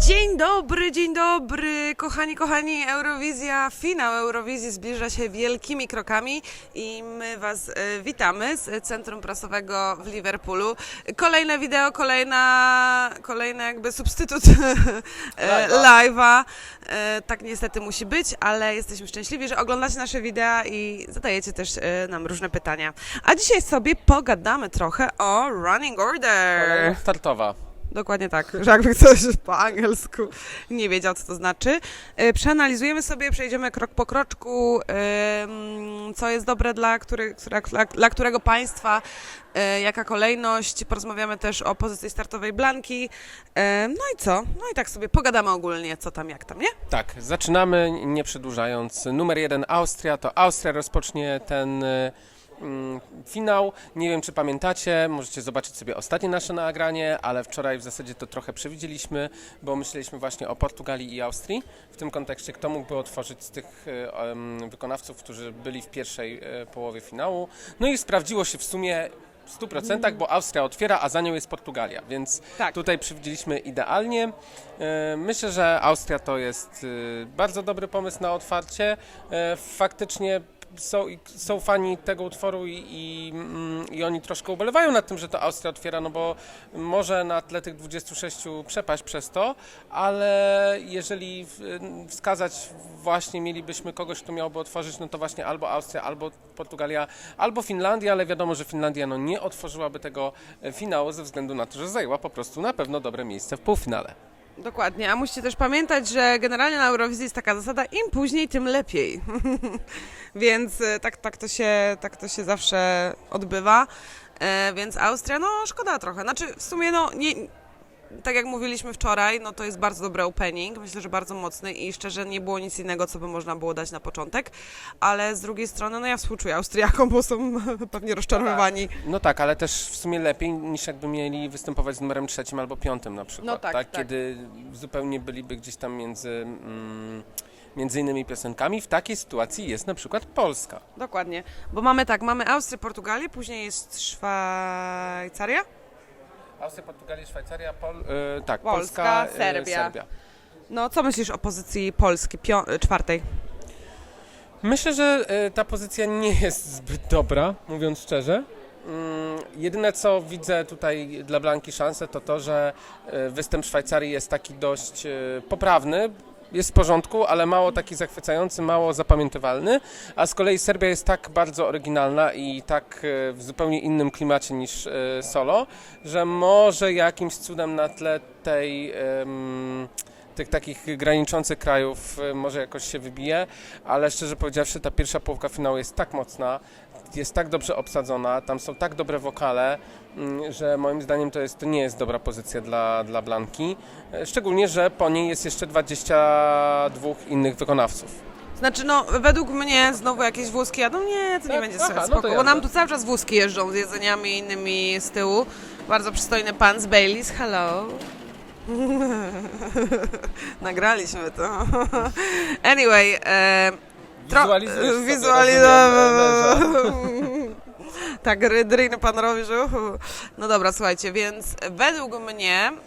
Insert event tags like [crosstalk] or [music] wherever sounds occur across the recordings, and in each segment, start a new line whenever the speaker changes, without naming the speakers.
Dzień dobry, dzień dobry, kochani, kochani, Eurowizja, finał Eurowizji zbliża się wielkimi krokami i my Was e, witamy z Centrum Prasowego w Liverpoolu. Kolejne wideo, kolejna, kolejny jakby substytut [laughs] e, live'a. E, Tak niestety musi być, ale jesteśmy szczęśliwi, że oglądacie nasze wideo i zadajecie też nam różne pytania. A dzisiaj sobie pogadamy trochę o Running Order.
Kolejna startowa.
Dokładnie tak, że jakby ktoś po angielsku nie wiedział, co to znaczy. E, Przeanalizujemy sobie, przejdziemy krok po kroczku, co jest dobre dla, który, dla, którego państwa, e, jaka kolejność. Porozmawiamy też o pozycji startowej Blanki. E, No i co? No i tak sobie pogadamy ogólnie, co tam, jak tam, nie?
Tak, zaczynamy, nie przedłużając. Numer jeden Austria, to Austria rozpocznie ten finał. Nie wiem, czy pamiętacie, możecie zobaczyć sobie ostatnie nasze nagranie, ale wczoraj w zasadzie to trochę przewidzieliśmy, bo myśleliśmy właśnie o Portugalii i Austrii. W tym kontekście, kto mógłby otworzyć z tych wykonawców, którzy byli w pierwszej y, połowie finału. No i sprawdziło się w sumie w 100%, bo Austria otwiera, a za nią jest Portugalia, więc
Tak.
tutaj przewidzieliśmy idealnie. E, Myślę, że Austria to jest e, bardzo dobry pomysł na otwarcie. E, Faktycznie są, są fani tego utworu i, i, mm, i oni troszkę ubolewają nad tym, że to Austria otwiera, no bo może na tle tych 26 przepaść przez to, ale jeżeli wskazać właśnie mielibyśmy kogoś, kto miałby otworzyć, no to właśnie albo Austria, albo Portugalia, albo Finlandia, ale wiadomo, że Finlandia no, nie otworzyłaby tego e, finału ze względu na to, że zajęła po prostu na pewno dobre miejsce w półfinale.
Dokładnie, a musicie też pamiętać, że generalnie na Eurowizji jest taka zasada, im później, tym lepiej. [laughs] więc e, tak, tak, to się, tak to się zawsze odbywa. E, więc Austria, no szkoda trochę. Znaczy w sumie, no nie, tak jak mówiliśmy wczoraj, no to jest bardzo dobry opening, myślę, że bardzo mocny i szczerze nie było nic innego, co by można było dać na początek, ale z drugiej strony, no ja współczuję Austriakom, bo są [laughs] pewnie rozczarowani.
No tak, ale też w sumie lepiej niż jakby mieli występować z numerem trzecim albo piątym na przykład.
No tak, tak.
Kiedy zupełnie byliby gdzieś tam między, mm, między innymi piosenkami. W takiej sytuacji jest na przykład Polska.
Dokładnie, bo mamy tak, mamy Austrię, Portugalię, później jest Szwajcaria.
Austria, Portugalia, Szwajcaria, Pol, e, tak,
Polska,
Polska, e,
Serbia.
Serbia.
No, co myślisz o pozycji Polski, pią- y, czwartej?
Myślę, że e, ta pozycja nie jest [laughs] zbyt dobra, mówiąc szczerze. Mm, Jedyne co widzę tutaj dla Blanki szansę to to, że e, występ Szwajcarii jest taki dość e, poprawny. Jest w porządku, ale mało taki zachwycający, mało zapamiętywalny, a z kolei Serbia jest tak bardzo oryginalna i tak e, w zupełnie innym klimacie niż e, solo, że może jakimś cudem na tle tej tych takich graniczących krajów e, może jakoś się wybije, ale szczerze powiedziawszy ta pierwsza połówka finału jest tak mocna, jest tak dobrze obsadzona, tam są tak dobre wokale, mm, że moim zdaniem to, jest, to nie jest dobra pozycja dla, dla Blanki, E, szczególnie, że po niej jest jeszcze 22 innych wykonawców.
Znaczy, no, według mnie znowu jakieś wózki jadą? Nie, to nie
Tak?
będzie
Aha, no
spoko, bo
jazda.
nam tu cały czas wózki jeżdżą z jedzeniami innymi z tyłu. Bardzo przystojny pan z Baileys, hello. [laughs] Nagraliśmy to. [laughs] anyway, e, Tro-
Wizualizujesz sobie,
wizuali-
rozumiem, [laughs]
tak, ry- dryjny pan robi, że. No dobra, słuchajcie, więc według mnie mm,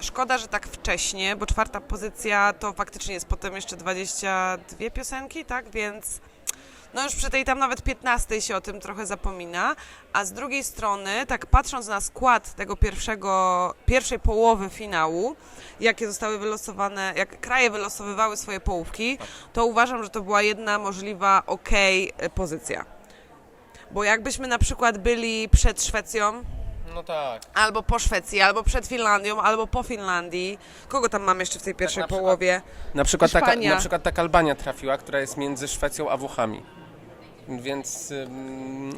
szkoda, że tak wcześnie, bo czwarta pozycja to faktycznie jest potem jeszcze 22 piosenki, tak, więc no już przy tej tam nawet 15 się o tym trochę zapomina, a z drugiej strony, tak patrząc na skład tego pierwszego, pierwszej połowy finału, jakie zostały wylosowane, jak kraje wylosowywały swoje połówki, to uważam, że to była jedna możliwa okej e, pozycja. Bo jakbyśmy na przykład byli przed Szwecją,
No tak.
albo po Szwecji, albo przed Finlandią, albo po Finlandii, kogo tam mamy jeszcze w tej pierwszej
na przykład
połowie?
Na przykład, taka, na przykład taka Albania trafiła, która jest między Szwecją a Włochami. Więc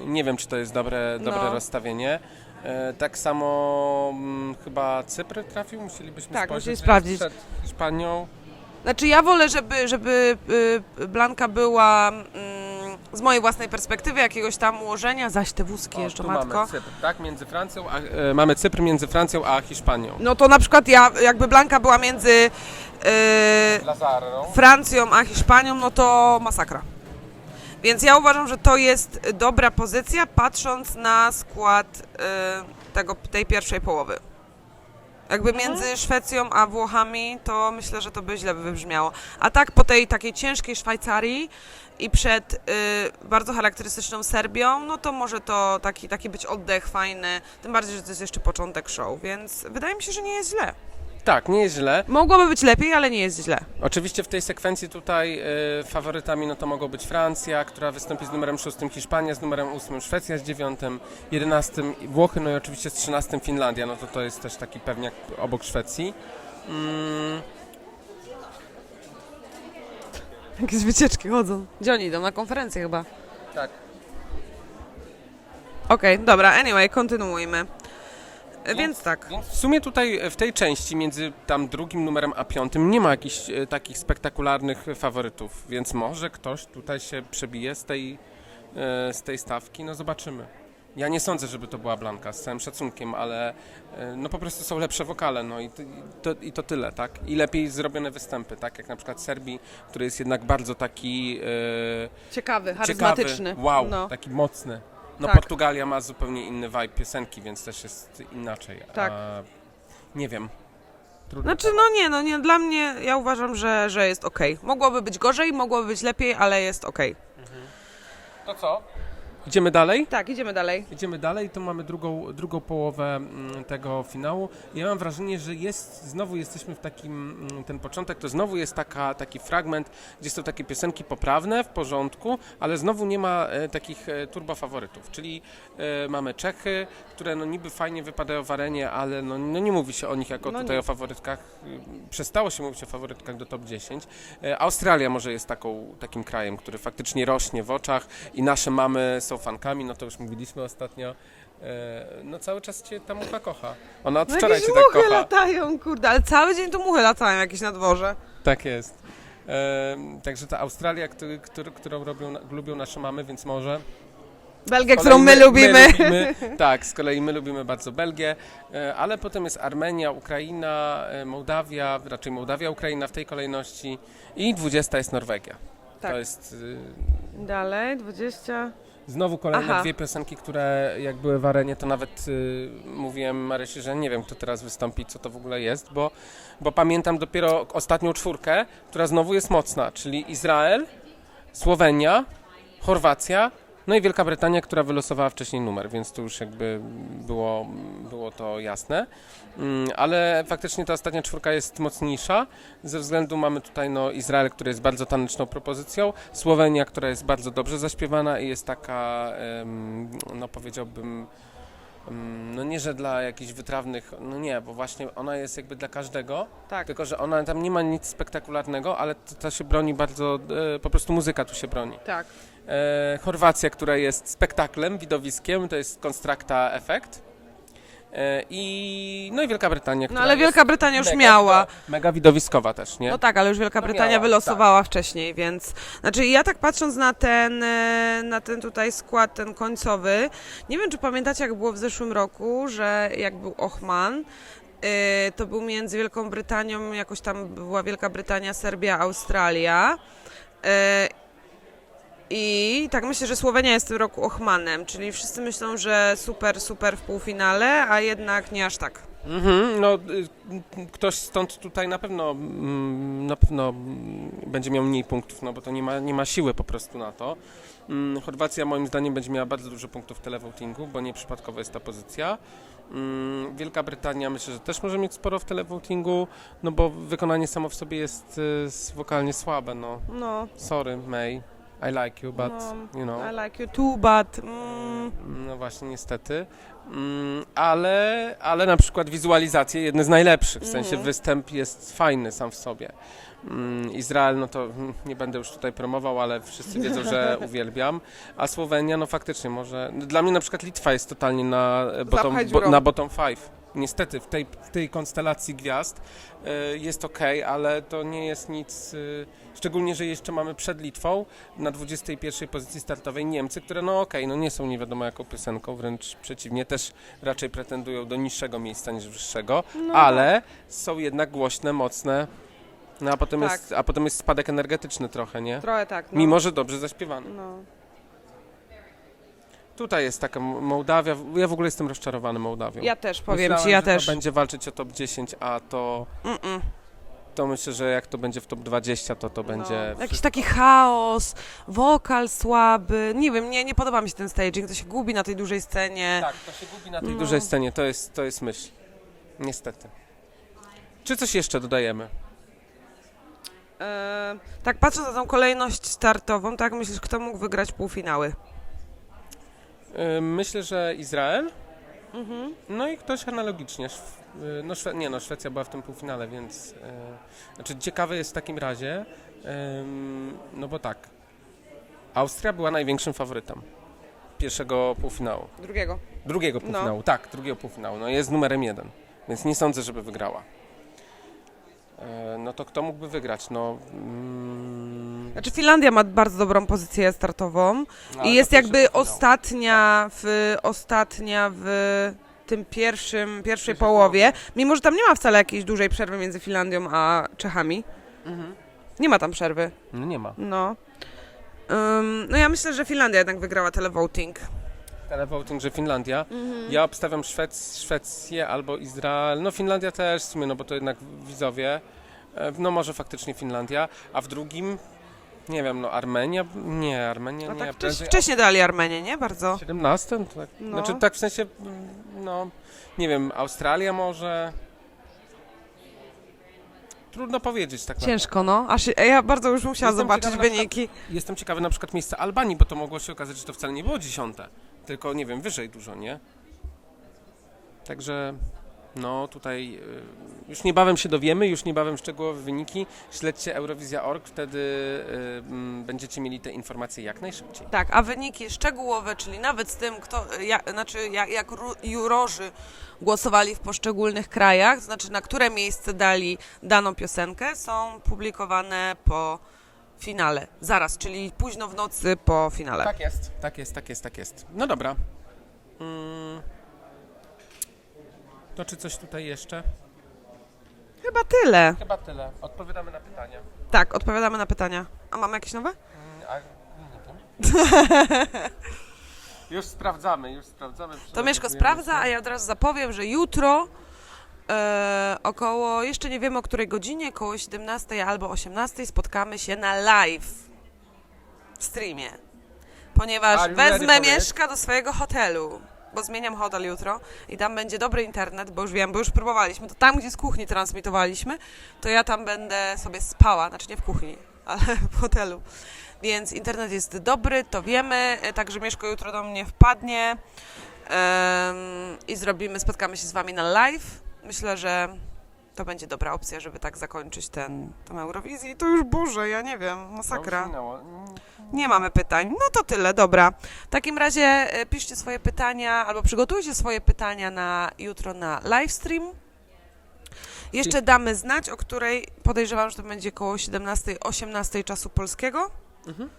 nie wiem, czy to jest dobre, dobre
No.
rozstawienie. E, tak samo mm, chyba Cypr trafił, musielibyśmy
Tak,
spojrzeć,
musieli sprawdzić.
Przed Hiszpanią.
Znaczy ja wolę, żeby, żeby y, Blanka była mm, z mojej własnej perspektywy jakiegoś tam ułożenia, zaś te wózki
O,
jeszcze, matko.
mamy Cypr, tak? Między Francją, a, e, mamy Cypr między Francją a Hiszpanią.
No to na przykład ja, jakby Blanka była między
Lazarą.
Francją a Hiszpanią, no to masakra. Więc ja uważam, że to jest dobra pozycja, patrząc na skład y, tego, tej pierwszej połowy. Jakby między Szwecją a Włochami, to myślę, że to by źle wybrzmiało. A tak po tej takiej ciężkiej Szwajcarii i przed y, bardzo charakterystyczną Serbią, no to może to taki, taki być oddech fajny, tym bardziej, że to jest jeszcze początek show, więc wydaje mi się, że nie jest źle.
Tak, nie jest źle.
Mogłoby być lepiej, ale nie jest źle.
Oczywiście w tej sekwencji tutaj y, faworytami no to mogą być Francja, która wystąpi z numerem 6, Hiszpania z numerem 8, Szwecja z 9, 11 Włochy, no i oczywiście z 13 Finlandia, no to to jest też taki pewniak obok Szwecji. Mm,
Jakieś wycieczki chodzą. Gdzie oni idą? Na konferencję chyba.
tak.
Okej, dobra, anyway, kontynuujmy. Więc tak.
W sumie tutaj e, w tej części między tam drugim numerem a piątym nie ma jakichś e, takich spektakularnych faworytów, więc może ktoś tutaj się przebije z tej, e, z tej stawki, no zobaczymy. Ja nie sądzę, żeby to była Blanka, z całym szacunkiem, ale e, no po prostu są lepsze wokale, no i to, i to, i to tyle, tak? I lepiej zrobione występy, tak? Jak na przykład Serbii, który jest jednak bardzo taki e,
Ciekawy,
ciekawy,
charyzmatyczny.
wow,
No.
taki mocny. No
Tak.
Portugalia ma zupełnie inny vibe piosenki, więc też jest inaczej.
Tak.
A, nie wiem. Trudno
Znaczy, no nie, no nie, dla mnie, ja uważam, że, że jest okej. Mogłoby być gorzej, mogłoby być lepiej, ale jest okej.
To co? Idziemy dalej?
Tak, idziemy dalej.
Idziemy dalej, to mamy drugą, drugą połowę mm, tego finału. Ja mam wrażenie, że jest, znowu jesteśmy w takim, mm, ten początek to znowu jest taka, taki fragment, gdzie są takie piosenki poprawne, w porządku, ale znowu nie ma e, takich e, turbo faworytów, czyli e, mamy Czechy, które no niby fajnie wypadają w arenie, ale no, no nie mówi się o nich jako
No
tutaj
nie.
o faworytkach, y, przestało się mówić o faworytkach do top 10. E, Australia może jest taką, takim krajem, który faktycznie rośnie w oczach i nasze mamy są fankami, no to już mówiliśmy ostatnio. E, No cały czas cię ta mucha kocha. Ona od
No
wczoraj
jakieś
cię tak
muchy
kocha.
latają, kurde, ale cały dzień tu muchy latają jakieś na dworze.
Tak jest. Także ta Australia, który, który, którą robią, lubią nasze mamy, więc może.
Belgię, którą my lubimy.
lubimy [laughs] tak, z kolei my lubimy bardzo Belgię, e, ale potem jest Armenia, Ukraina, e, Mołdawia, raczej Mołdawia, Ukraina w tej kolejności i 20 jest Norwegia.
Tak.
To jest y,
Dalej, 20.
Znowu kolejne
Aha.
dwie piosenki, które jak były w arenie, to nawet y, mówiłem Marysi, że nie wiem, kto teraz wystąpi, co to w ogóle jest, bo, bo pamiętam dopiero ostatnią czwórkę, która znowu jest mocna, czyli Izrael, Słowenia, Chorwacja, no i Wielka Brytania, która wylosowała wcześniej numer, więc tu już jakby było, było to jasne. Mm, Ale faktycznie ta ostatnia czwórka jest mocniejsza. Ze względu mamy tutaj no, Izrael, który jest bardzo taneczną propozycją, Słowenia, która jest bardzo dobrze zaśpiewana i jest taka, no powiedziałbym, no nie, że dla jakichś wytrawnych, no nie, bo właśnie ona jest jakby dla każdego,
Tak.
tylko że ona tam nie ma nic spektakularnego, ale to, to się broni bardzo, e, po prostu muzyka tu się broni.
Tak.
E, Chorwacja, która jest spektaklem, widowiskiem, to jest Konstrakta Effect. E, I, no i Wielka Brytania,
No
która
ale Wielka
jest
Brytania już
mega,
miała.
Mega, mega widowiskowa też, nie?
No tak, ale już Wielka
No
Brytania
miała,
wylosowała wcześniej, więc... Znaczy ja tak patrząc na ten, e, na ten tutaj skład, ten końcowy, nie wiem czy pamiętacie jak było w zeszłym roku, że jak był Ochman, e, to był między Wielką Brytanią, jakoś tam była Wielka Brytania, Serbia, Australia. E, I tak myślę, że Słowenia jest w tym roku Ochmanem, czyli wszyscy myślą, że super, super w półfinale, a jednak nie aż tak.
Mhm, no, y, ktoś stąd tutaj na pewno, mm, na pewno będzie miał mniej punktów, no bo to nie ma, nie ma siły po prostu na to. Mm, Chorwacja moim zdaniem będzie miała bardzo dużo punktów w televotingu, bo nieprzypadkowa jest ta pozycja. Mm, Wielka Brytania myślę, że też może mieć sporo w televotingu, no bo wykonanie samo w sobie jest y, wokalnie słabe, no.
No,
Sorry, May, I like you, but,
No,
you know.
I like you too, but... Mm,
No właśnie, niestety. Mm, ale, ale na przykład wizualizacje jedne z najlepszych, w sensie
Mhm.
występ jest fajny sam w sobie. Mm, Izrael, no to mm, [laughs] nie będę już tutaj promował, ale wszyscy wiedzą, że [laughs] uwielbiam. A Słowenia, no faktycznie może. Dla mnie na przykład Litwa jest totalnie na e, bottom, bo, na bottom five. Niestety w tej, w tej konstelacji gwiazd e, jest ok, ale to nie jest nic. e, Szczególnie, że jeszcze mamy przed Litwą na 21 pozycji startowej Niemcy, które no okej, no nie są nie wiadomo jaką piosenką, wręcz przeciwnie, też raczej pretendują do niższego miejsca niż wyższego,
no
ale są jednak głośne, mocne. No a potem,
Tak.
jest, a potem jest spadek energetyczny trochę, nie?
Trochę tak. No.
Mimo, że dobrze zaśpiewany.
No.
Tutaj jest taka Mołdawia. Ja w ogóle jestem rozczarowany Mołdawią.
Ja też, powiem
Myślałem,
ci, ja
że
też.
To będzie walczyć o top 10, a to,
Mm-mm.
to myślę, że jak to będzie w top 20, to to będzie.
No, jakiś taki chaos, wokal słaby, nie wiem, nie, nie podoba mi się ten staging, to się gubi na tej dużej scenie.
Tak, to się gubi na tej
No.
dużej scenie, to jest, to jest myśl. Niestety. Czy coś jeszcze dodajemy?
E, tak patrząc na tą kolejność startową, tak myślisz, kto mógł wygrać półfinały?
Yy, Myślę, że Izrael.
Mhm.
No i ktoś analogicznie. Yy, No, Szwe- nie, no Szwecja była w tym półfinale, więc. Yy, znaczy, ciekawe jest w takim razie, ym, no bo tak. Austria była największym faworytem pierwszego półfinału.
Drugiego.
Drugiego
No.
półfinału, tak, drugiego półfinału. No jest numerem jeden, więc nie sądzę, żeby wygrała. E, No to kto mógłby wygrać? No. Mm,
Znaczy Finlandia ma bardzo dobrą pozycję startową
no, ale
i
to
jest jakby ostatnia w, ostatnia w tym pierwszym, pierwszej połowie, mimo że tam nie ma wcale jakiejś dużej przerwy między Finlandią a Czechami.
Mhm.
Nie ma tam przerwy,
No nie ma.
no. Ym, no ja myślę, że Finlandia jednak wygrała televoting.
Televoting, że Finlandia.
Mhm.
Ja obstawiam Szwec, Szwecję albo Izrael. No Finlandia też w sumie, no bo to jednak widzowie. E, No może faktycznie Finlandia, a w drugim nie wiem, no Armenia? Nie, Armenia
No
nie.
tak wcześ,
prędzej-
wcześniej dali Armenię, nie? Bardzo.
17? To Tak,
No.
Znaczy tak w sensie, mm, no nie wiem, Australia może. Trudno powiedzieć tak naprawdę.
Ciężko, no. Aż ja bardzo już musiałam
Jestem
zobaczyć
na
wyniki.
Jestem ciekawy na przykład miejsca Albanii, bo to mogło się okazać, że to wcale nie było dziesiąte, tylko nie wiem, wyżej dużo, nie? Także no tutaj y, już niebawem się dowiemy, już niebawem szczegółowe wyniki. Śledźcie Eurowizja.org, wtedy y, mm, będziecie mieli te informacje jak najszybciej.
Tak, a wyniki szczegółowe, czyli nawet z tym, kto, jak, znaczy jak, jak jurorzy głosowali w poszczególnych krajach, to znaczy na które miejsce dali daną piosenkę, są publikowane po finale. Zaraz, czyli późno w nocy po finale.
Tak jest, tak jest, tak jest, tak jest. No dobra. Mm. To czy coś tutaj jeszcze?
Chyba tyle.
Chyba tyle. Odpowiadamy na pytania.
Tak, odpowiadamy na pytania. A mamy jakieś nowe?
Mm, A, nie wiem. [laughs] już sprawdzamy, już sprawdzamy.
To Mieszko sprawdza, a ja od razu zapowiem, że jutro e, około, jeszcze nie wiemy o której godzinie, około 17 albo 18 spotkamy się na live streamie, ponieważ
ready
wezmę? Mieszka do swojego hotelu, bo zmieniam hotel jutro i tam będzie dobry internet, bo już wiem, bo już próbowaliśmy, to tam, gdzie z kuchni transmitowaliśmy, to ja tam będę sobie spała, znaczy nie w kuchni, [laughs] ale w hotelu. Więc internet jest dobry, to wiemy, e, także Mieszko jutro do mnie wpadnie em, i zrobimy, spotkamy się z Wami na live. Myślę, że to będzie dobra opcja, żeby tak zakończyć ten, tę Eurowizję. I to już Boże, ja nie wiem,
No,
masakra.
Mm,
Nie mamy pytań. No to tyle, dobra. W takim razie e, piszcie swoje pytania albo przygotujcie swoje pytania na jutro na livestream. Jeszcze damy znać, o której podejrzewam, że to będzie około 17-18 czasu polskiego.
Mhm.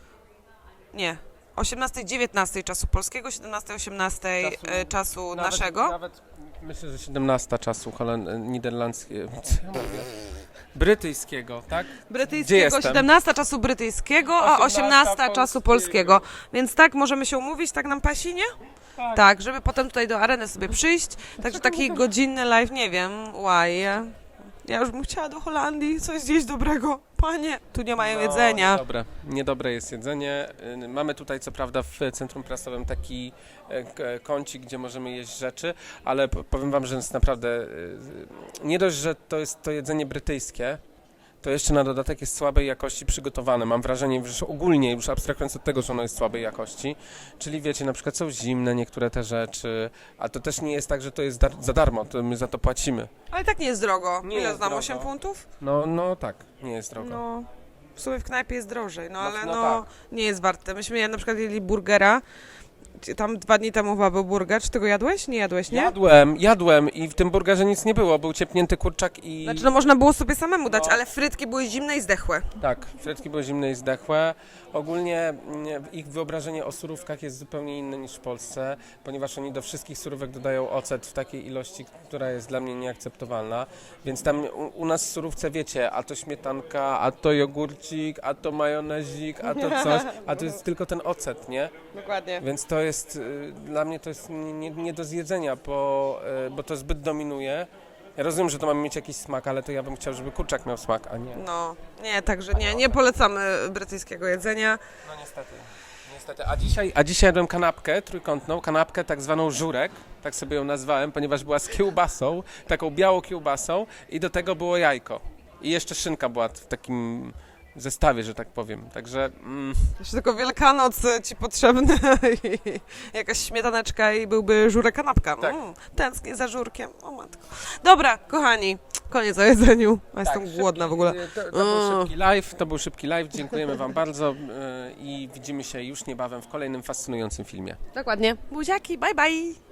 Nie. 18-19 czasu polskiego, 17-18
Czasu-
e, czasu
Nawet,
naszego.
Nawet myślę, że 17 czasu holen- niderlandzkiego. [laughs] Brytyjskiego, tak?
Brytyjskiego,
jestem?
17 czasu brytyjskiego, a
18
18 czasu
polskiego.
polskiego. Więc tak możemy się umówić, tak nam pasi, nie?
Tak.
Tak, żeby potem tutaj do areny sobie przyjść. Także taki godzinny live, nie wiem, why. Ja już bym chciała do Holandii coś zjeść dobrego. Panie, tu nie mają
No,
jedzenia.
Niedobre, niedobre jest jedzenie. Y, Mamy tutaj co prawda w centrum prasowym taki k- kącik, gdzie możemy jeść rzeczy, ale powiem wam, że jest naprawdę y, nie dość, że to jest to jedzenie brytyjskie, to jeszcze na dodatek jest słabej jakości przygotowane. Mam wrażenie, że ogólnie, już abstrahując od tego, że ono jest słabej jakości, czyli wiecie, na przykład są zimne niektóre te rzeczy, a to też nie jest tak, że to jest dar- za darmo, to my za to płacimy.
Ale tak nie jest drogo.
Nie
Ile
jest
znam?
drogo.
8 funtów?
No, no tak, nie jest drogo.
No. W sumie w knajpie jest drożej, no
No,
ale
no
no,
tak.
nie jest warte. Myśmy ja na przykład jedli burgera. Tam dwa dni temu chyba był burger. Czy tego jadłeś? Nie jadłeś, nie?
Jadłem, jadłem i w tym burgerze nic nie było, był ciepnięty kurczak i...
Znaczy, no można było sobie samemu dać,
No.
ale frytki były zimne i zdechłe.
Tak, frytki były zimne i zdechłe. Ogólnie mm, ich wyobrażenie o surówkach jest zupełnie inne niż w Polsce, ponieważ oni do wszystkich surówek dodają ocet w takiej ilości, która jest dla mnie nieakceptowalna. Więc tam u, u nas w surówce wiecie, a to śmietanka, a to jogurcik, a to majonezik, a to coś, a to jest tylko ten ocet, nie?
Dokładnie.
Więc to jest, y, dla mnie to jest nie, nie, do zjedzenia, bo, y, bo to zbyt dominuje. Ja rozumiem, że to ma mieć jakiś smak, ale to ja bym chciał, żeby kurczak miał smak, a nie.
No, nie, także nie, nie polecamy brytyjskiego jedzenia.
No niestety. Niestety. A dzisiaj, a dzisiaj jadłem kanapkę trójkątną, kanapkę tak zwaną żurek, tak sobie ją nazwałem, ponieważ była z kiełbasą, taką białą kiełbasą i do tego było jajko. I jeszcze szynka była w takim zestawie, że tak powiem. Także mm,
Jeszcze tylko Wielkanoc ci potrzebny [laughs] i jakaś śmietaneczka i byłby żurek kanapka.
Tak.
Mm, tęsknię za żurkiem. O matko. Dobra, kochani, koniec o jedzeniu. Ja
tak,
jestem głodna w ogóle.
szybki- To, to był
Mm.
szybki live, to był szybki live. Dziękujemy Wam bardzo y, i widzimy się już niebawem w kolejnym fascynującym filmie.
Dokładnie. Buziaki, bye bye.